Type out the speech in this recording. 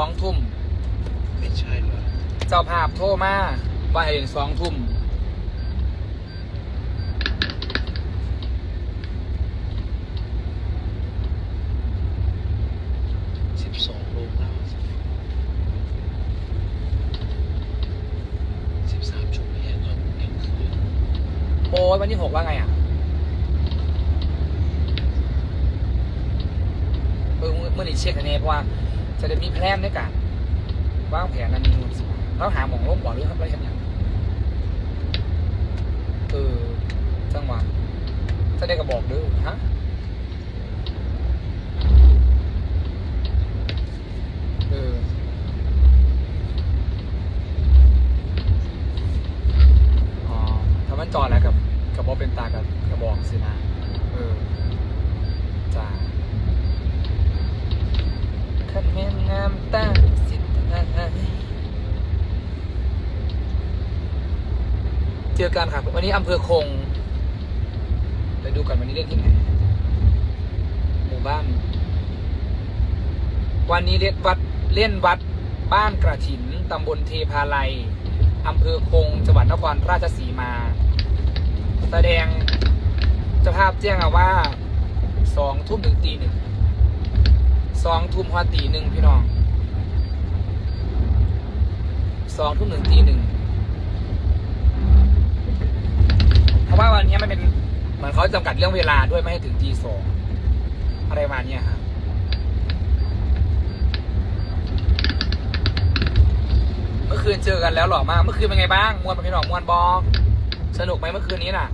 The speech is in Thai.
สองทุ่ม ไม่ใช่เหรอเจ้าภาพโทรมาว่าให้เล่นสองทุ่มสิบสองโลแล้วสิบสามชั่วโมงตอนกลางคืนโอ้ยวันที่หกว่าไงอะเออเมื่อนี้เช็คอันนี้เพราะว่า จะได้มีแพลนด้วยกันวางแผนนั้นนู่นสิแล้วหาหมองลงบ่อหรืออะไรกันอย่างเออจังหวะจะได้กระบอกด้อฮะเอออ๋อถ้ามันจอดแล้วกับกระบอกเป็นตากับกระบอกสินะเออจ้า ขัน แม่นงามตาสิทเจอกันครับวันนี้อำเภอคงไปดูกันวันนี้เล่นที่ไหนหมู่บ้าน วันนี้เล่นวัดเล่นวัดบ้านกระถินตำบลเทพาลัยอำเภอคงจังหวัดนครราชสีมา แสดงเจ้าภาพแจ้งมาว่าสองทุ่มถึงตีหนึ่งสองทุ่มฮอดตีหนึ่งพี่น้อง สองทุ่มหนึ่งตีหนึ่งเพราะว่าวันนี้มันเป็นเหมือนเขาจำกัดเรื่องเวลาด้วยไม่ให้ถึงตีสองอะไรประมาณเนี้ยครับเมื่อคืนเจอกันแล้วหล่อมาก เมื่อคืนเป็นไงบ้างมวนปะพี่น้อมวนบอสนุกไหมเมื่อคืนนี้น่ะ